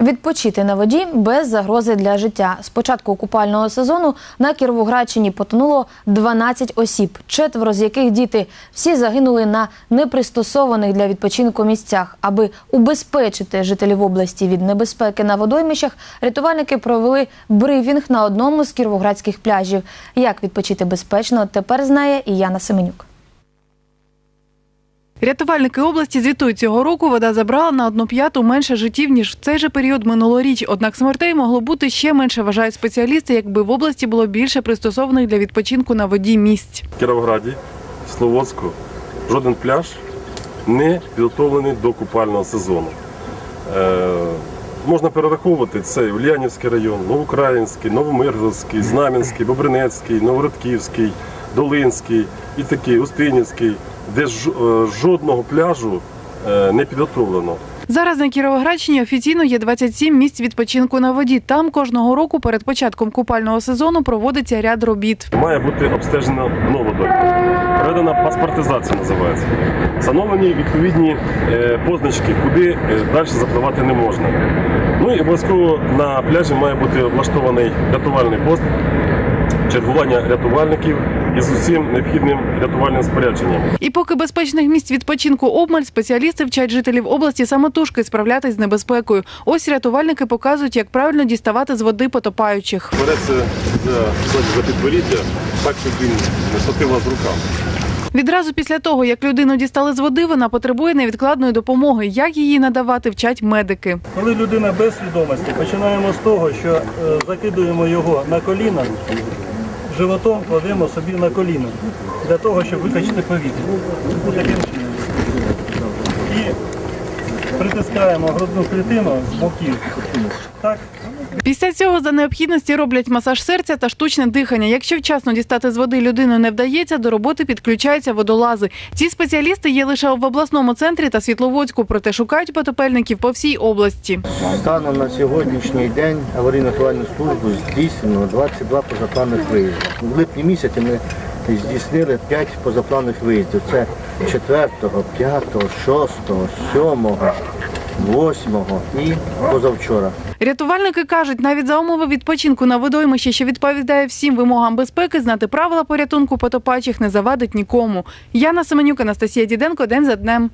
Відпочити на воді без загрози для життя. З початку купального сезону на Кіровоградщині потонуло 12 осіб, четверо з яких діти. Всі загинули на непристосованих для відпочинку місцях. Аби убезпечити жителів області від небезпеки на водоймищах, рятувальники провели брифінг на одному з кіровоградських пляжів. Як відпочити безпечно, тепер знає і Яна Семенюк. Рятувальники області звітують цього року. Вода забрала на одну п'яту менше життів ніж в цей же період минулоріч. Однак смертей могло бути ще менше, вважають спеціалісти, якби в області було більше пристосованих для відпочинку на воді місць. В Кіровограді, Словодську, жоден пляж не підготовлений до купального сезону. Е, можна перераховувати це Ульянівський район, Новоукраїнський, Новомиргородський, Знам'янський, Бобринецький, Новородківський, Долинський і такий Устинівський, де е, жодного пляжу е, не підготовлено. Зараз на Кіровоградщині офіційно є 27 місць відпочинку на воді. Там кожного року перед початком купального сезону проводиться ряд робіт. Має бути обстежено дно водою. Проведена паспортизація називається. Встановлені відповідні е, позначки, куди далі запливати не можна. Ну і обов'язково на пляжі має бути облаштований рятувальний пост, чергування рятувальників із усім необхідним рятувальним спорядженням. І поки безпечних місць відпочинку обмаль, спеціалісти вчать жителів області самотужки справлятись з небезпекою. Ось рятувальники показують, як правильно діставати з води потопаючих. Береться за, за підборіддя, так щоб він не схопив вас руками. Відразу після того, як людину дістали з води, вона потребує невідкладної допомоги. Як її надавати, вчать медики. Коли людина без свідомості, починаємо з того, що е, закидуємо його на коліна, животом кладемо собі на коліна для того, щоб викачити повітря. Таким чином. І притискаємо грудну клітину з боків. Так, Після цього за необхідності роблять масаж серця та штучне дихання. Якщо вчасно дістати з води людину не вдається, до роботи підключаються водолази. Ці спеціалісти є лише в обласному центрі та Світловодську, проте шукають потопельників по всій області. Станом на сьогоднішній день аварійно-рятувальну службу здійснено 22 позапланових виїзди. В липні місяці ми здійснили 5 позапланових виїздів. Це 4, 5, 6, 7, 8 і позавчора. Рятувальники кажуть, навіть за умови відпочинку на водоймищі, що відповідає всім вимогам безпеки, знати правила порятунку потопачих не завадить нікому. Яна Семенюк, Анастасія Діденко, день за днем.